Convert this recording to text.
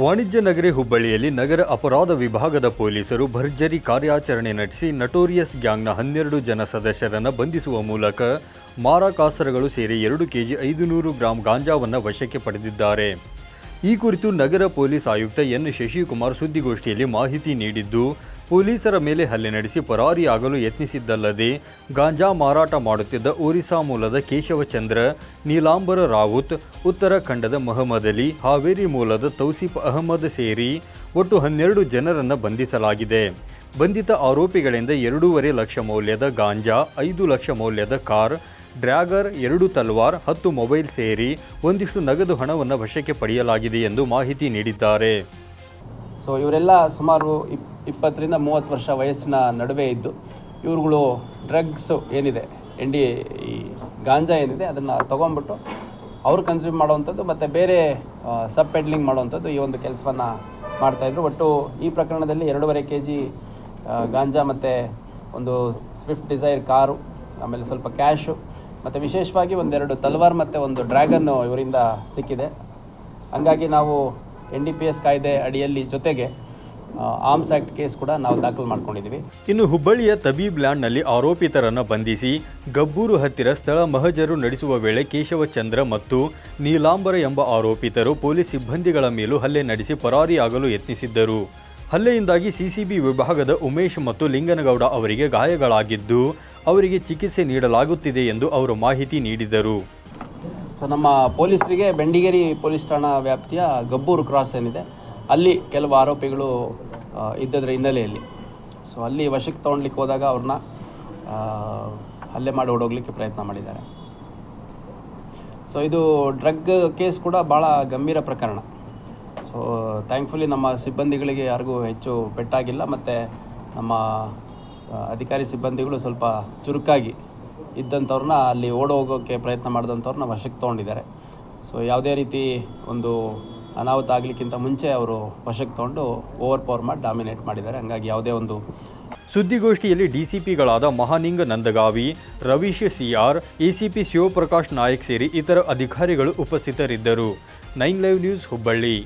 ವಾಣಿಜ್ಯ ನಗರಿ ಹುಬ್ಬಳ್ಳಿಯಲ್ಲಿ ನಗರ ಅಪರಾಧ ವಿಭಾಗದ ಪೊಲೀಸರು ಭರ್ಜರಿ ಕಾರ್ಯಾಚರಣೆ ನಡೆಸಿ ನಟೋರಿಯಸ್ ಗ್ಯಾಂಗ್ನ ಹನ್ನೆರಡು ಜನ ಸದಸ್ಯರನ್ನು ಬಂಧಿಸುವ ಮೂಲಕ ಮಾರಾಕಾಸ್ತ್ರಗಳು ಸೇರಿ ಎರಡು ಕೆಜಿ ಐದುನೂರು ಗ್ರಾಂ ಗಾಂಜಾವನ್ನು ವಶಕ್ಕೆ ಪಡೆದಿದ್ದಾರೆ. ಈ ಕುರಿತು ನಗರ ಪೊಲೀಸ್ ಆಯುಕ್ತ ಎನ್ ಶಶಿಕುಮಾರ್ ಸುದ್ದಿಗೋಷ್ಠಿಯಲ್ಲಿ ಮಾಹಿತಿ ನೀಡಿದ್ದು, ಪೊಲೀಸರ ಮೇಲೆ ಹಲ್ಲೆ ನಡೆಸಿ ಪರಾರಿಯಾಗಲು ಯತ್ನಿಸಿದ್ದಲ್ಲದೆ, ಗಾಂಜಾ ಮಾರಾಟ ಮಾಡುತ್ತಿದ್ದ ಒರಿಸ್ಸಾ ಮೂಲದ ಕೇಶವಚಂದ್ರ, ನೀಲಾಂಬರ ರಾವುತ್, ಉತ್ತರಾಖಂಡದ ಮೊಹಮ್ಮದ್ ಅಲಿ, ಹಾವೇರಿ ಮೂಲದ ತೌಸಿಫ್ ಅಹಮದ್ ಸೇರಿ ಒಟ್ಟು ಹನ್ನೆರಡು ಜನರನ್ನು ಬಂಧಿಸಲಾಗಿದೆ. ಬಂಧಿತ ಆರೋಪಿಗಳಿಂದ ಎರಡೂವರೆ ಲಕ್ಷ ಮೌಲ್ಯದ ಗಾಂಜಾ, ಐದು ಲಕ್ಷ ಮೌಲ್ಯದ ಕಾರ್ ಡ್ರ್ಯಾಗರ್ ಎರಡು ತಲ್ವಾರ್, ಹತ್ತು ಮೊಬೈಲ್ ಸೇರಿ ಒಂದಿಷ್ಟು ನಗದು ಹಣವನ್ನು ವಶಕ್ಕೆ ಪಡೆಯಲಾಗಿದೆ ಎಂದು ಮಾಹಿತಿ ನೀಡಿದ್ದಾರೆ. ಸೊ ಇವರೆಲ್ಲ ಸುಮಾರು ಇಪ್, ಇಪ್ಪತ್ತರಿಂದ ಮೂವತ್ತು ವರ್ಷ ವಯಸ್ಸಿನ ನಡುವೆ ಇದ್ದು ಇವ್ರುಗಳು ಡ್ರಗ್ಸು ಏನಿದೆ ಎಂಡಿ ಈ ಗಾಂಜಾ ಏನಿದೆ ಅದನ್ನು ತೊಗೊಂಬಿಟ್ಟು ಅವ್ರು ಕನ್ಸ್ಯೂಮ್ ಮಾಡುವಂಥದ್ದು ಮತ್ತು ಬೇರೆ ಸಬ್ ಪೆಡ್ಲಿಂಗ್ ಮಾಡುವಂಥದ್ದು ಈ ಒಂದು ಕೆಲಸವನ್ನು ಮಾಡ್ತಾಯಿದ್ರು ಒಟ್ಟು ಈ ಪ್ರಕರಣದಲ್ಲಿ ಎರಡೂವರೆ ಕೆ ಜಿ ಗಾಂಜಾ ಮತ್ತು ಒಂದು ಸ್ವಿಫ್ಟ್ ಡಿಸೈರ್ ಕಾರು ಆಮೇಲೆ ಸ್ವಲ್ಪ ಕ್ಯಾಶು ಮತ್ತು ವಿಶೇಷವಾಗಿ ಒಂದೆರಡು ತಲ್ವಾರ್ ಮತ್ತು ಒಂದು ಡ್ರ್ಯಾಗನ್ನು ಇವರಿಂದ ಸಿಕ್ಕಿದೆ. ಹಂಗಾಗಿ ನಾವು ಎನ್ ಡಿ ಪಿ ಎಸ್ ಕಾಯ್ದೆ ಅಡಿಯಲ್ಲಿ ಜೊತೆಗೆ ಆರ್ಮ್ಸ್ ಆಕ್ಟ್ ಕೇಸ್ ಕೂಡ ನಾವು ದಾಖಲು ಮಾಡ್ಕೊಂಡಿದ್ದೀವಿ ಇನ್ನು ಹುಬ್ಬಳ್ಳಿಯ ತಬೀಬ್ ಲ್ಯಾಂಡ್ನಲ್ಲಿ ಆರೋಪಿತರನ್ನು ಬಂಧಿಸಿ ಗಬ್ಬೂರು ಹತ್ತಿರ ಸ್ಥಳ ಮಹಜರು ನಡೆಸುವ ವೇಳೆ ಕೇಶವಚಂದ್ರ ಮತ್ತು ನೀಲಾಂಬರ ಎಂಬ ಆರೋಪಿತರು ಪೊಲೀಸ್ ಸಿಬ್ಬಂದಿಗಳ ಮೇಲೂ ಹಲ್ಲೆ ನಡೆಸಿ ಪರಾರಿಯಾಗಲು ಯತ್ನಿಸಿದ್ದರು. ಹಲ್ಲೆಯಿಂದಾಗಿ ಸಿಸಿಬಿ ವಿಭಾಗದ ಉಮೇಶ್ ಮತ್ತು ಲಿಂಗನಗೌಡ ಅವರಿಗೆ ಗಾಯಗಳಾಗಿದ್ದು ಅವರಿಗೆ ಚಿಕಿತ್ಸೆ ನೀಡಲಾಗುತ್ತಿದೆ ಎಂದು ಅವರು ಮಾಹಿತಿ ನೀಡಿದರು. ಸೊ ನಮ್ಮ ಪೊಲೀಸರಿಗೆ ಬೆಂಡಿಗೇರಿ ಪೊಲೀಸ್ ಠಾಣಾ ವ್ಯಾಪ್ತಿಯ ಗಬ್ಬೂರು ಕ್ರಾಸ್ ಏನಿದೆ, ಅಲ್ಲಿ ಕೆಲವು ಆರೋಪಿಗಳು ಇದ್ದದ್ರ ಹಿನ್ನೆಲೆಯಲ್ಲಿ. ಸೊ ಅಲ್ಲಿ ವಶಕ್ಕೆ ತೊಗೊಳ್ಲಿಕ್ಕೆ ಹೋದಾಗ ಅವ್ರನ್ನ ಹಲ್ಲೆ ಮಾಡಿ ಓಡೋಗ್ಲಿಕ್ಕೆ ಪ್ರಯತ್ನ ಮಾಡಿದ್ದಾರೆ. ಸೊ ಇದು ಡ್ರಗ್ ಕೇಸ್ ಕೂಡ ಭಾಳ ಗಂಭೀರ ಪ್ರಕರಣ. ಸೊ ಥ್ಯಾಂಕ್ಫುಲಿ ನಮ್ಮ ಸಿಬ್ಬಂದಿಗಳಿಗೆ ಯಾರಿಗೂ ಹೆಚ್ಚು ಪೆಟ್ಟಾಗಿಲ್ಲ, ಮತ್ತು ನಮ್ಮ ಅಧಿಕಾರಿ ಸಿಬ್ಬಂದಿಗಳು ಸ್ವಲ್ಪ ಚುರುಕಾಗಿ ಇದ್ದಂಥವ್ರನ್ನ ಅಲ್ಲಿ ಓಡೋಗೋಕ್ಕೆ ಪ್ರಯತ್ನ ಮಾಡಿದಂಥವ್ರನ್ನ ವಶಕ್ಕೆ ತೊಗೊಂಡಿದ್ದಾರೆ. ಸೊ ಯಾವುದೇ ರೀತಿ ಒಂದು ಅನಾಹುತ ಆಗಲಿಕ್ಕಿಂತ ಮುಂಚೆ ಅವರು ವಶಕ್ಕೆ ತೊಗೊಂಡು ಓವರ್ ಪವರ್ ಮಾಡಿ ಡಾಮಿನೇಟ್ ಮಾಡಿದ್ದಾರೆ. ಹಂಗಾಗಿ ಯಾವುದೇ ಒಂದು ಸುದ್ದಿಗೋಷ್ಠಿಯಲ್ಲಿ ಡಿಸಿಪಿಗಳಾದ Mahaninga Nandagavi, Ravish C R ACP Shivaprakash Nayak ಸೇರಿ ಇತರ ಅಧಿಕಾರಿಗಳು ಉಪಸ್ಥಿತರಿದ್ದರು. Nine live news Hubballi.